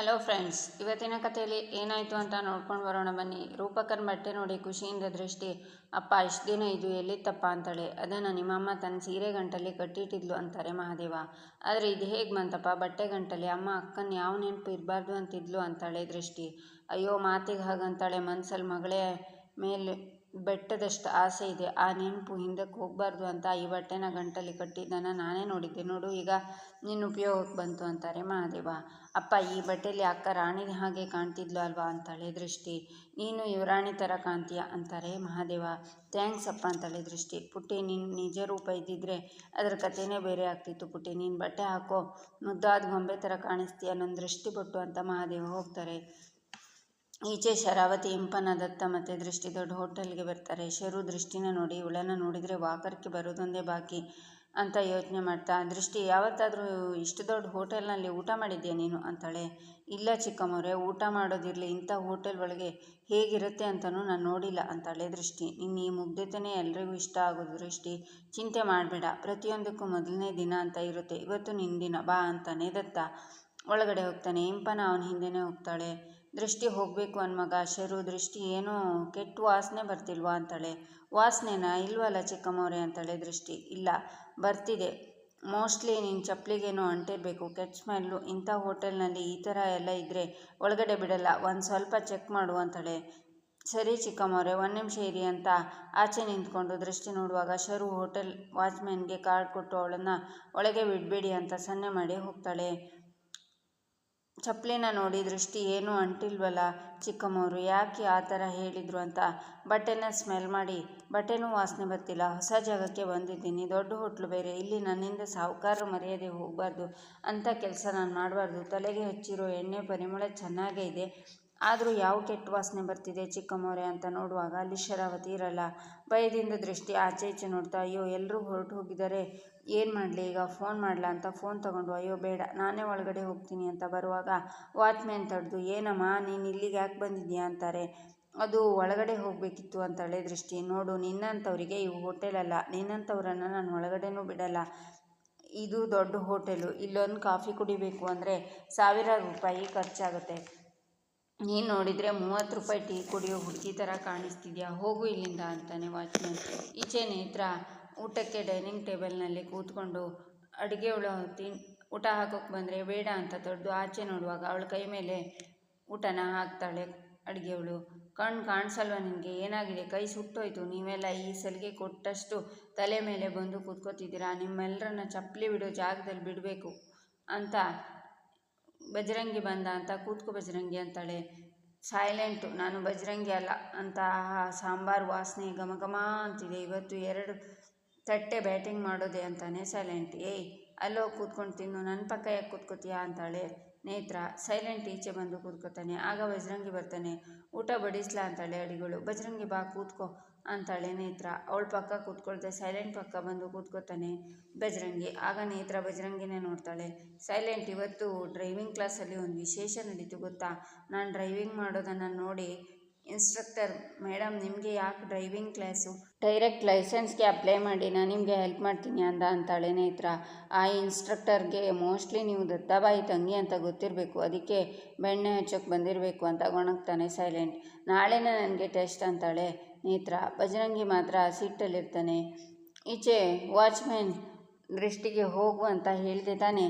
Hello friends, ಇವತ್ತಿನ ಕಥೆಯಲ್ಲಿ ಏನಾಯಿತು ಅಂತ ನೋಡ್ಕೊಂಡು ಬರೋಣ ಬನ್ನಿ. ರೂಪಕರ್ ಬಟ್ಟೆ ನೋಡಿ ಖುಷಿಯಿಂದ ದೃಷ್ಟಿ, ಅಪ್ಪ, ಇಷ್ಟು ದಿನ ಇದು ಎಲ್ಲಿತ್ತಪ್ಪ? ಅಂತಾಳೆ. ಅದನ್ನು ನಿಮ್ಮಮ್ಮ ತನ್ನ ಸೀರೆ ಗಂಟಲ್ಲಿ ಕಟ್ಟಿಟ್ಟಿದ್ಲು ಅಂತಾರೆ ಮಹಾದೇವ. ಆದರೆ ಇದು ಹೇಗೆ ಬಂತಪ್ಪ? ಬಟ್ಟೆ ಗಂಟಲ್ಲಿ ಅಮ್ಮ ಅಕ್ಕನ ಯಾವ ನೆನಪು ಇರಬಾರ್ದು ಅಂತಿದ್ಲು ಅಂತಾಳೆ ದೃಷ್ಟಿ. ಅಯ್ಯೋ, ಮಾತಿಗೆ ಹಾಗಂತಾಳೆ ಮನ್ಸಲ್ಲಿ ಮಗಳೇ ಮೇಲೆ ಬೆಟ್ಟದಷ್ಟು ಆಸೆ ಇದೆ. ಆ ನೆನಪು ಹಿಂದಕ್ಕೆ ಹೋಗಬಾರ್ದು ಅಂತ ಈ ಬಟ್ಟೆನ ಗಂಟಲ್ಲಿ ಕಟ್ಟಿದ್ದನ್ನು ನಾನೇ ನೋಡಿದ್ದೆ. ನೋಡು, ಈಗ ನಿನ್ನ ಉಪಯೋಗಕ್ಕೆ ಬಂತು ಅಂತಾರೆ ಮಹಾದೇವ. ಅಪ್ಪ, ಈ ಬಟ್ಟೆಯಲ್ಲಿ ಅಕ್ಕ ರಾಣಿ ಹಾಗೆ ಕಾಣ್ತಿದ್ಲು ಅಲ್ವಾ ಅಂತಾಳೆ ದೃಷ್ಟಿ. ನೀನು ಯುವರಾಣಿ ಥರ ಕಾಣ್ತೀಯ ಅಂತಾರೆ ಮಹಾದೇವ. ಥ್ಯಾಂಕ್ಸ್ ಅಪ್ಪ ಅಂತಾಳೆ ದೃಷ್ಟಿ. ಪುಟ್ಟಿ ನಿನ್ನ ನಿಜ ರೂಪ ಇದ್ದಿದ್ರೆ ಅದರ ಕಥೆನೇ ಬೇರೆ ಆಗ್ತಿತ್ತು ಪುಟ್ಟಿ. ನೀನು ಬಟ್ಟೆ ಹಾಕೋ ಮುದ್ದಾದ ಗೊಂಬೆ ಥರ ಕಾಣಿಸ್ತೀಯ ನನ್ನ ದೃಷ್ಟಿ ಬಿಟ್ಟು ಅಂತ ಮಹಾದೇವ ಹೋಗ್ತಾರೆ. ಈಚೆ ಶರಾವತಿ ಇಂಪನ ದತ್ತ ಮತ್ತೆ ದೃಷ್ಟಿ ದೊಡ್ಡ ಹೋಟೆಲ್ಗೆ ಬರ್ತಾರೆ. ಶರು ದೃಷ್ಟಿನ ನೋಡಿ ಇವಳನ್ನು ನೋಡಿದರೆ ವಾಕರ್ಕ್ಕೆ ಬರೋದೊಂದೇ ಬಾಕಿ ಅಂತ ಯೋಚನೆ ಮಾಡ್ತಾ, ದೃಷ್ಟಿ, ಯಾವತ್ತಾದರೂ ಇಷ್ಟು ದೊಡ್ಡ ಹೋಟೆಲ್ನಲ್ಲಿ ಊಟ ಮಾಡಿದ್ಯಾ ನೀನು? ಅಂತಾಳೆ. ಇಲ್ಲ ಚಿಕ್ಕಮ್ಮವ್ರೆ, ಊಟ ಮಾಡೋದಿರಲಿ, ಇಂಥ ಹೋಟೆಲ್ ಒಳಗೆ ಹೇಗಿರುತ್ತೆ ಅಂತಲೂ ನಾನು ನೋಡಿಲ್ಲ, ಅಂತಾಳೆ ದೃಷ್ಟಿ. ನಿನ್ನ ಈ ಮುಗ್ಧತೆನೇ ಎಲ್ರಿಗೂ ಇಷ್ಟ ಆಗೋದು ದೃಷ್ಟಿ. ಚಿಂತೆ ಮಾಡಬೇಡ, ಪ್ರತಿಯೊಂದಕ್ಕೂ ಮೊದಲನೇ ದಿನ ಅಂತ ಇರುತ್ತೆ. ಇವತ್ತು ನಿನ್ನ ದಿನ, ಬಾ ಅಂತಾನೆ ದತ್ತ ಒಳಗಡೆ ಹೋಗ್ತಾನೆ. ಇಂಪನ ಅವನ ಹಿಂದೆನೇ ಹೋಗ್ತಾಳೆ. ದೃಷ್ಟಿ ಹೋಗಬೇಕು ಮಗ ಶರು, ದೃಷ್ಟಿ ಏನೋ ಕೆಟ್ಟ ವಾಸನೆ ಬರ್ತಿಲ್ವಾ ಅಂತಾಳೆ. ವಾಸನೆನಾ? ಇಲ್ವಲ್ಲ ಚಿಕ್ಕಮ್ಮವ್ರೆ ಅಂತಾಳೆ ದೃಷ್ಟಿ. ಇಲ್ಲ, ಬರ್ತಿದೆ. ಮೋಸ್ಟ್ಲಿ ನಿನ್ನ ಚಪ್ಪಲಿಗೇನೋ ಅಂಟಿರಬೇಕು ಕೆಟ್ಟ ಸ್ಮೆಲ್ಲು, ಇಂಥ ಹೋಟೆಲ್ನಲ್ಲಿ ಈ ಥರ ಎಲ್ಲ ಇದ್ದರೆ ಒಳಗಡೆ ಬಿಡಲ್ಲ. ಒಂದು ಸ್ವಲ್ಪ ಚೆಕ್ ಮಾಡು ಅಂತಾಳೆ. ಸರಿ ಚಿಕ್ಕಮ್ಮವ್ರೆ, ಒಂದು ನಿಮಿಷ ಇರಿ ಅಂತ ಆಚೆ ನಿಂತ್ಕೊಂಡು ದೃಷ್ಟಿ ನೋಡುವಾಗ ಶರು ಹೋಟೆಲ್ ವಾಚ್ಮ್ಯಾನ್ಗೆ ಕಾರ್ಡ್ ಕೊಟ್ಟು ಅವಳನ್ನು ಒಳಗೆ ಬಿಡಬೇಡಿ ಅಂತ ಸನ್ನೆ ಮಾಡಿ ಹೋಗ್ತಾಳೆ. ಚಪ್ಪಲಿನ ನೋಡಿ ದೃಷ್ಟಿ ಏನೂ ಅಂಟಿಲ್ವಲ್ಲ ಚಿಕ್ಕಮ್ಮವರು, ಯಾಕೆ ಆ ಥರ ಹೇಳಿದರು ಅಂತ. ಬಟ್ಟೆನ ಸ್ಮೆಲ್ ಮಾಡಿ, ಬಟ್ಟೆನೂ ವಾಸನೆ ಬರ್ತಿಲ್ಲ. ಹೊಸ ಜಾಗಕ್ಕೆ ಬಂದಿದ್ದೀನಿ. ದೊಡ್ಡ ಹೋಟ್ಲು ಬೇರೆ. ಇಲ್ಲಿ ನನ್ನಿಂದ ಸಾಹುಕಾರರು ಮರ್ಯಾದೆ ಹೋಗಬಾರ್ದು ಅಂಥ ಕೆಲಸ ನಾನು ಮಾಡಬಾರ್ದು. ತಲೆಗೆ ಹಚ್ಚಿರೋ ಎಣ್ಣೆ ಪರಿಮಳ ಚೆನ್ನಾಗೇ ಇದೆ. ಆದರೂ ಯಾವ ಕೆಟ್ಟ ವಾಸನೆ ಬರ್ತಿದೆ ಚಿಕ್ಕಮ್ಮವರೇ ಅಂತ ನೋಡುವಾಗ ಅಲ್ಲಿ ಶರಾವತಿ ಇರಲ್ಲ. ಭಯದಿಂದ ದೃಷ್ಟಿ ಆಚೆ ಈಚೆ ನೋಡ್ತಾ, ಅಯ್ಯೋ ಎಲ್ಲರೂ ಹೊರಟು ಹೋಗಿದ್ದಾರೆ. ಏನು ಮಾಡಲಿ? ಈಗ ಫೋನ್ ಮಾಡಲ ಅಂತ ಫೋನ್ ತಗೊಂಡು, ಅಯ್ಯೋ, ಬೇಡ, ನಾನೇ ಒಳಗಡೆ ಹೋಗ್ತೀನಿ ಅಂತ ಬರುವಾಗ, ವಾಚ್ಮ್ಯಾನ್ ತಡೆದು, ಏನಮ್ಮ, ನೀನು ಇಲ್ಲಿಗೆ ಯಾಕೆ ಬಂದಿದ್ಯಾ? ಅಂತಾರೆ. ಅದು ಒಳಗಡೆ ಹೋಗಬೇಕಿತ್ತು ಅಂತಾಳೆ ದೃಷ್ಟಿ. ನೋಡು, ನಿನ್ನಂಥವರಿಗೆ ಇವು ಹೋಟೆಲಲ್ಲ ನಿನ್ನಂಥವ್ರನ್ನು ನಾನು ಒಳಗಡೆನೂ ಬಿಡಲ್ಲ. ಇದು ದೊಡ್ಡ ಹೋಟೆಲು ಇಲ್ಲೊಂದು ಕಾಫಿ ಕುಡಿಬೇಕು ಅಂದರೆ ಸಾವಿರಾರು ರೂಪಾಯಿ ಖರ್ಚಾಗುತ್ತೆ. ನೀನು ನೋಡಿದರೆ ಮೂವತ್ತು ರೂಪಾಯಿ ಟೀ ಕುಡಿಯೋ ಹುಡುಗಿ ಥರ ಕಾಣಿಸ್ತಿದ್ಯಾ? ಹೋಗು ಇಲ್ಲಿಂದ ಅಂತಾನೆ ವಾಚ್ಮ್ಯಾನ್. ಈಚೆ ನೇತ್ರ ಊಟಕ್ಕೆ ಡೈನಿಂಗ್ ಟೇಬಲ್ನಲ್ಲಿ ಕೂತ್ಕೊಂಡು ಅಡುಗೆಯವಳು ತಿನ್, ಊಟ ಹಾಕೋಕ್ಕೆ ಬಂದರೆ ಬೇಡ ಅಂತ ತೊಡೆದು ಆಚೆ ನೋಡುವಾಗ ಅವಳ ಕೈ ಮೇಲೆ ಊಟನ ಹಾಕ್ತಾಳೆ. ಅಡುಗೆಯವಳು ಕಣ್ಣು ಕಾಣಿಸಲ್ವ ನಿನಗೆ? ಏನಾಗಿದೆ? ಕೈ ಸುಟ್ಟೋಯ್ತು. ನೀವೆಲ್ಲ ಈ ಸಲಿಗೆ ಕೊಟ್ಟಷ್ಟು ತಲೆ ಮೇಲೆ ಬಂದು ಕೂತ್ಕೋತಿದ್ದೀರಾ? ನಿಮ್ಮೆಲ್ಲರನ್ನ ಚಪ್ಪಲಿ ಬಿಡೋ ಜಾಗದಲ್ಲಿ ಬಿಡಬೇಕು ಅಂತ ಬಜರಂಗಿ ಬಂದ ಅಂತ ಕೂತ್ಕೋ ಬಜರಂಗಿ ಅಂತಾಳೆ. ಸೈಲೆಂಟು. ನಾನು ಬಜರಂಗಿ ಅಲ್ಲ ಅಂತ ಸಾಂಬಾರು ವಾಸನೆ ಘಮ ಘಮ ಅಂತಿದೆ. ಇವತ್ತು ಎರಡು ತಟ್ಟೆ ಬ್ಯಾಟಿಂಗ್ ಮಾಡೋದೆ ಅಂತಾನೆ ಸೈಲೆಂಟ್. ಏಯ್, ಅಲ್ಲೋ ಕೂತ್ಕೊಂಡು ತಿನ್ನು ನನ್ನ ಪಕ್ಕ ಯಾಕೆ ಕೂತ್ಕೋತೀಯಾ ಅಂತಾಳೆ. ನೇತ್ರ ಸೈಲೆಂಟ್ ಈಚೆ ಬಂದು ಕೂತ್ಕೋತಾನೆ. ಆಗ ಬಜರಂಗಿ ಬರ್ತಾನೆ. ಊಟ ಬಡಿಸ್ಲಾ ಅಂತಾಳೆ ಅಡಿಗಳು. ಬಜರಂಗಿ ಬಾ, ಕೂತ್ಕೋ ಅಂತಾಳೆ ನೇತ್ರ. ಅವಳ ಪಕ್ಕ ಕೂತ್ಕೊಳ್ತೆ ಸೈಲೆಂಟ್ ಪಕ್ಕ ಬಂದು ಕೂತ್ಕೋತಾನೆ ಬಜರಂಗಿ. ಆಗ ನೇತ್ರ ಬಜರಂಗಿನೇ ನೋಡ್ತಾಳೆ. ಸೈಲೆಂಟ್, ಇವತ್ತು ಡ್ರೈವಿಂಗ್ ಕ್ಲಾಸಲ್ಲಿ ಒಂದು ವಿಶೇಷ ನಡೀತು ಗೊತ್ತಾ? ನಾನು ಡ್ರೈವಿಂಗ್ ಮಾಡೋದನ್ನು ನೋಡಿ ಇನ್ಸ್ಟ್ರಕ್ಟರ್ ಮೇಡಮ್ ನಿಮಗೆ ಯಾಕೆ ಡ್ರೈವಿಂಗ್ ಕ್ಲಾಸು ಡೈರೆಕ್ಟ್ ಲೈಸೆನ್ಸ್ಗೆ ಅಪ್ಲೈ ಮಾಡಿ ನಾನು ನಿಮಗೆ ಹೆಲ್ಪ್ ಮಾಡ್ತೀನಿ ಅಂದ ಅಂತಾಳೆ ನೇತ್ರ ಆ ಇನ್ಸ್ಟ್ರಕ್ಟರ್ಗೆ ಮೋಸ್ಟ್ಲಿ ನೀವು ದತ್ತಾಬಾಯಿ ತಂಗಿ ಅಂತ ಗೊತ್ತಿರಬೇಕು. ಅದಕ್ಕೆ ಬೆಣ್ಣೆ ಹಚ್ಚೋಕೆ ಬಂದಿರಬೇಕು ಅಂತ ಗೊಣಗ್ತಾನೆ ಸೈಲೆಂಟ್ ನಾಳೆನೇ ನನಗೆ ಟೆಸ್ಟ್ ಅಂತಾಳೆ ನೇತ್ರ ಬಜರಂಗಿ ಮಾತ್ರ ಸೀಟಲ್ಲಿರ್ತಾನೆ ಈಚೆ ವಾಚ್ಮ್ಯಾನ್ ದೃಷ್ಟಿಗೆ ಹೋಗು ಅಂತ ಹೇಳಿದೆ ತಾನೆ.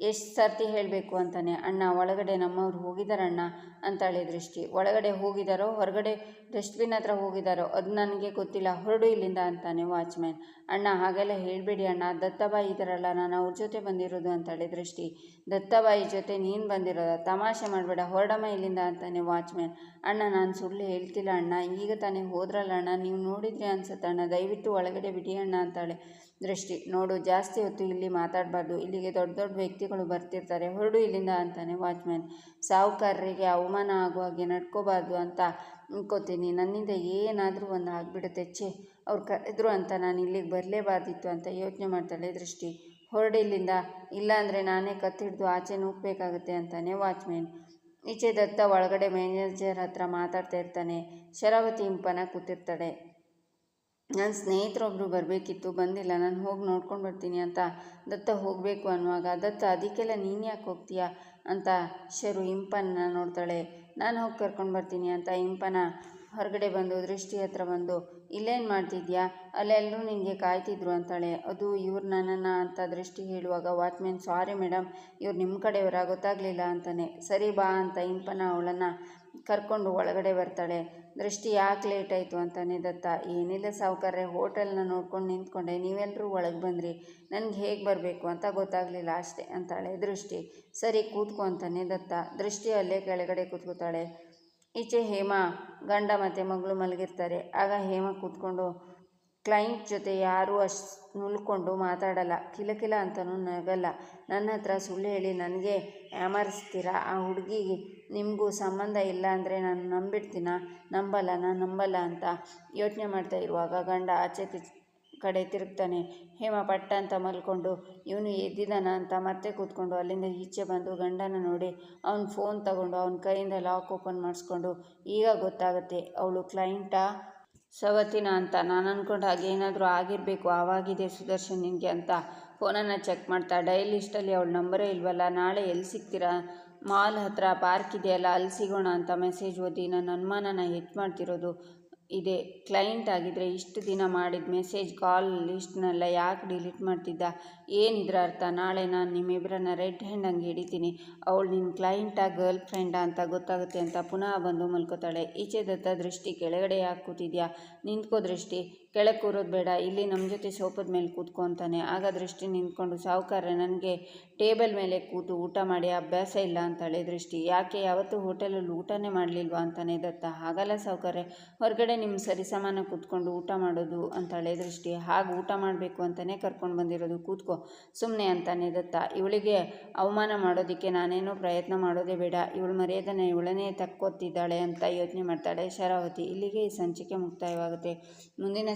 ಎಷ್ಟು ಸರ್ತಿ ಹೇಳಬೇಕು ಅಂತಾನೆ, ಅಣ್ಣ, ಒಳಗಡೆ ನಮ್ಮವ್ರು ಹೋಗಿದ್ದಾರಣ್ಣ ಅಂತಾಳೆ ದೃಷ್ಟಿ. ಒಳಗಡೆ ಹೋಗಿದ್ದಾರೋ ಹೊರಗಡೆ ಡಸ್ಟ್ಬಿನ್ ಹತ್ರ ಹೋಗಿದ್ದಾರೋ ಅದು ನನಗೆ ಗೊತ್ತಿಲ್ಲ, ಹೊರಡು ಇಲ್ಲಿಂದ ಅಂತಾನೆ ವಾಚ್ಮ್ಯಾನ್. ಅಣ್ಣ, ಹಾಗೆಲ್ಲ ಹೇಳಬೇಡಿ ಅಣ್ಣ, ದತ್ತಬಾಯಿ ಇದ್ದಾರಲ್ಲ ನಾನು ಅವ್ರ ಜೊತೆ ಬಂದಿರೋದು ಅಂತಾಳೆ ದೃಷ್ಟಿ. ದತ್ತಬಾಯಿ ಜೊತೆ ನೀನು ಬಂದಿರೋದ? ತಮಾಷೆ ಮಾಡಬೇಡ, ಹೊರಡಮ್ಮ ಇಲ್ಲಿಂದ ಅಂತಾನೆ ವಾಚ್ಮ್ಯಾನ್. ಅಣ್ಣ, ನಾನು ಸುಳ್ಳು ಹೇಳ್ತಿಲ್ಲ ಅಣ್ಣ, ಈಗ ತಾನೇ ಹೋದ್ರಲ್ಲ ಅಣ್ಣ, ನೀವು ನೋಡಿದ್ರಿ ಅನ್ಸುತ್ತೆ ಅಣ್ಣ ದಯವಿಟ್ಟು ಒಳಗಡೆ ಬಿಡಿ ಅಣ್ಣ ಅಂತಾಳೆ. ದೃಷ್ಟಿ. ನೋಡು, ಜಾಸ್ತಿ ಹೊತ್ತು ಇಲ್ಲಿ ಮಾತಾಡಬಾರ್ದು. ಇಲ್ಲಿಗೆ ದೊಡ್ಡ ದೊಡ್ಡ ವ್ಯಕ್ತಿಗಳು ಬರ್ತಿರ್ತಾರೆ. ಹೊರಡು ಇಲ್ಲಿಂದ ಅಂತಾನೆ ವಾಚ್ಮ್ಯಾನ್. ಸಾಹುಕಾರರಿಗೆ ಅವಮಾನ ಆಗುವ ಹಾಗೆ ನಡ್ಕೋಬಾರ್ದು ಅಂತ ಅನ್ಕೋತೀನಿ. ನನ್ನಿಂದ ಏನಾದರೂ ಒಂದು ಆಗಿಬಿಡುತ್ತೆ. ಛೇ, ಅವ್ರು ಕರೆದ್ರು ಅಂತ ನಾನು ಇಲ್ಲಿಗೆ ಬರಲೇಬಾರ್ದಿತ್ತು ಅಂತ ಯೋಚನೆ ಮಾಡ್ತಾಳೆ ದೃಷ್ಟಿ. ಹೊರಡು ಇಲ್ಲಿಂದ, ಇಲ್ಲಾಂದರೆ ನಾನೇ ಕತ್ತಿಡ್ದು ಆಚೆ ನೂಕಬೇಕಾಗುತ್ತೆ ಅಂತಾನೆ ವಾಚ್ಮ್ಯಾನ್. ಈಚೆ ದತ್ತ ಒಳಗಡೆ ಮ್ಯಾನೇಜರ್ ಹತ್ರ ಮಾತಾಡ್ತಾ ಇರ್ತಾನೆ. ಶರಾವತಿ ಇಂಪನ ಕೂತಿರ್ತಾಳೆ. ನನ್ನ ಸ್ನೇಹಿತರೊಬ್ಬರು ಬರಬೇಕಿತ್ತು, ಬಂದಿಲ್ಲ. ನಾನು ಹೋಗಿ ನೋಡ್ಕೊಂಡು ಬರ್ತೀನಿ ಅಂತ ದತ್ತ ಹೋಗಬೇಕು ಅನ್ನುವಾಗ, ದತ್ತ ಅದಕ್ಕೆಲ್ಲ ನೀನು ಯಾಕೆ ಹೋಗ್ತೀಯ ಅಂತ ಶರು ಇಂಪನ್ನ ನೋಡ್ತಾಳೆ. ನಾನು ಹೋಗಿ ಕರ್ಕೊಂಡು ಬರ್ತೀನಿ ಅಂತ ಇಂಪನ ಹೊರಗಡೆ ಬಂದು, ದೃಷ್ಟಿ ಹತ್ರ ಬಂದು, ಇಲ್ಲೇನು ಮಾಡ್ತಿದ್ಯಾ? ಅಲ್ಲೆಲ್ಲರೂ ನಿನಗೆ ಕಾಯ್ತಿದ್ರು ಅಂತಾಳೆ. ಅದು ಇವ್ರು ನನ್ನನ್ನು ಅಂತ ದೃಷ್ಟಿ ಹೇಳುವಾಗ ವಾಚ್ಮೆನ್ ಸಾರಿ ಮೇಡಮ್ ಇವ್ರು ನಿಮ್ಮ ಕಡೆಯವರ ಗೊತ್ತಾಗಲಿಲ್ಲ ಅಂತಾನೆ. ಸರಿ ಬಾ ಅಂತ ಇಂಪನ ಅವಳನ್ನು ಕರ್ಕೊಂಡು ಒಳಗಡೆ ಬರ್ತಾಳೆ. ದೃಷ್ಟಿ ಯಾಕೆ ಲೇಟ್ ಆಯಿತು ಅಂತಾನೆ ದತ್ತ. ಏನಿಲ್ಲ ಸಾವುಕಾರ್ರೆ, ಹೋಟೆಲ್ನ ನೋಡ್ಕೊಂಡು ನಿಂತ್ಕೊಂಡೆ. ನೀವೆಲ್ಲರೂ ಒಳಗೆ ಬಂದ್ರಿ. ನನಗೆ ಹೇಗೆ ಬರಬೇಕು ಅಂತ ಗೊತ್ತಾಗಲಿಲ್ಲ ಅಷ್ಟೇ ಅಂತಾಳೆ ದೃಷ್ಟಿ. ಸರಿ ಕೂತ್ಕೊ ಅಂತಾನೆ ದತ್ತ. ದೃಷ್ಟಿ ಅಲ್ಲೇ ಕೆಳಗಡೆ ಕೂತ್ಕೋತಾಳೆ. ಈಚೆ ಹೇಮಾ, ಗಂಡ ಮತ್ತು ಮಗಳು ಮಲಗಿರ್ತಾರೆ. ಆಗ ಹೇಮಾ ಕೂತ್ಕೊಂಡು ಕ್ಲೈಂಟ್ ಜೊತೆ ಯಾರೂ ಅಷ್ಟು ನುಲ್ಕೊಂಡು ಮಾತಾಡಲ್ಲ. ಕಿಲಕಿಲ ಅಂತಲೂ ನಗಲ್ಲ. ನನ್ನ ಹತ್ರ ಸುಳ್ಳು ಹೇಳಿ ನನಗೆ ಯಾಮರಿಸ್ತೀರಾ? ಆ ಹುಡುಗಿಗೆ ನಿಮಗೂ ಸಂಬಂಧ ಇಲ್ಲ ಅಂದರೆ ನಾನು ನಂಬಿಡ್ತೀನ? ನಂಬಲ್ಲ, ನಾನು ನಂಬಲ್ಲ ಅಂತ ಯೋಚನೆ ಮಾಡ್ತಾ ಇರುವಾಗ ಗಂಡ ಆಚೆ ಕಡೆ ತಿರುಗ್ತಾನೆ. ಹೇಮ ಪಟ್ಟ ಅಂತ ಮಲ್ಕೊಂಡು, ಇವನು ಎದ್ದಿದ್ದಾನ? ಅಂತ ಮತ್ತೆ ಕೂತ್ಕೊಂಡು ಅಲ್ಲಿಂದ ಈಚೆ ಬಂದು ಗಂಡನ ನೋಡಿ ಅವನ ಫೋನ್ ತಗೊಂಡು ಅವನ ಕೈಯಿಂದ ಲಾಕ್ ಓಪನ್ ಮಾಡಿಸ್ಕೊಂಡು, ಈಗ ಗೊತ್ತಾಗುತ್ತೆ, ಅವಳು ಕ್ಲೈಂಟಾ ಸವತಿನ ಅಂತ. ನಾನು ಅಂದ್ಕೊಂಡು ಹಾಗೆ ಏನಾದರೂ ಆಗಿರಬೇಕು, ಆವಾಗಿದೆ ಸುದರ್ಶನ್ ನಿನಗೆ ಅಂತ. ಫೋನನ್ನು ಚೆಕ್ ಮಾಡ್ತಾ ಡೈಲ್ ಲಿಸ್ಟಲ್ಲಿ ಅವಳ ನಂಬರೇ ಇಲ್ವಲ್ಲ, ನಾಳೆ ಎಲ್ಲಿ ಸಿಗ್ತೀರಾ? ಮಾಲ್ ಹತ್ರ ಪಾರ್ಕ್ ಇದೆಯಲ್ಲ, ಅಲ್ಲಿ ಸಿಗೋಣ ಅಂತ ಮೆಸೇಜ್ ಓದಿ ನನ್ನ ಅನುಮಾನನ ಹೆಚ್ಚು ಮಾಡ್ತಿರೋದು. ಇದೆ. ಕ್ಲೈಂಟ್ ಆಗಿದ್ದರೆ ಇಷ್ಟು ದಿನ ಮಾಡಿದ ಮೆಸೇಜ್, ಕಾಲ್ ಲಿಸ್ಟ್ನೆಲ್ಲ ಯಾಕೆ ಡಿಲೀಟ್ ಮಾಡ್ತಿದ್ದ? ಏನಿದ್ರ ಅರ್ಥ? ನಾಳೆ ನಾನು ನಿಮ್ಮಿಬ್ಬರನ್ನ ರೆಡ್ ಹ್ಯಾಂಡ್ ಹಂಗೆ ಹಿಡಿತೀನಿ. ಅವಳು ನಿನ್ನ ಕ್ಲೈಂಟಾ, ಗರ್ಲ್ ಫ್ರೆಂಡಾ ಅಂತ ಗೊತ್ತಾಗುತ್ತೆ ಅಂತ ಪುನಃ ಬಂದು ಮಲ್ಕೋತಾಳೆ. ಈಚೆ ದತ್ತ ದೃಷ್ಟಿ ಕೆಳಗಡೆ ಯಾಕೆ ಕೂತಿದ್ಯಾ ನಿಂತ್ಕೋ ದೃಷ್ಟಿ. ಕೆಳಗೆ ಕೂರೋದು ಬೇಡ, ಇಲ್ಲಿ ನಮ್ಮ ಜೊತೆ ಸೋಪದ ಮೇಲೆ ಕೂತ್ಕೊತಾನೆ ಆಗ ದೃಷ್ಟಿ ನಿಂತ್ಕೊಂಡು, ಸಾವುಕಾರ ನನಗೆ ಟೇಬಲ್ ಮೇಲೆ ಕೂತು ಊಟ ಮಾಡಿ, ಅಭ್ಯಾಸ ಇಲ್ಲ ಅಂತಾಳೆ ದೃಷ್ಟಿ. ಯಾಕೆ, ಯಾವತ್ತೂ ಹೋಟೆಲಲ್ಲಿ ಊಟನೇ ಮಾಡಲಿಲ್ವಾ ಅಂತಾನೆ ದತ್ತ. ಹಾಗಲ್ಲ ಸಾವುಕಾರೆ, ಹೊರಗಡೆ ನಿಮ್ಮ ಸರಿಸಮಾನ ಕೂತ್ಕೊಂಡು ಊಟ ಮಾಡೋದು ಅಂತಾಳೆ ದೃಷ್ಟಿ. ಹಾಗೆ ಊಟ ಮಾಡಬೇಕು ಅಂತಲೇ ಕರ್ಕೊಂಡು ಬಂದಿರೋದು, ಕೂತ್ಕೋ. ಸುಮ್ಮನೆ ಅಂತಾನೆ ದತ್ತ. ಇವಳಿಗೆ ಅವಮಾನ ಮಾಡೋದಕ್ಕೆ ನಾನೇನೋ ಪ್ರಯತ್ನ ಮಾಡೋದೇ ಬೇಡ. ಇವಳು ಮರ್ಯಾದನೆ ಇವಳನ್ನೇ ತಕ್ಕೊತ್ತಿದ್ದಾಳೆ ಅಂತ ಯೋಚನೆ ಮಾಡ್ತಾಳೆ ಶರಾವತಿ. ಇಲ್ಲಿಗೆ ಈ ಸಂಚಿಕೆ ಮುಕ್ತಾಯವಾಗುತ್ತೆ. ಮುಂದಿನ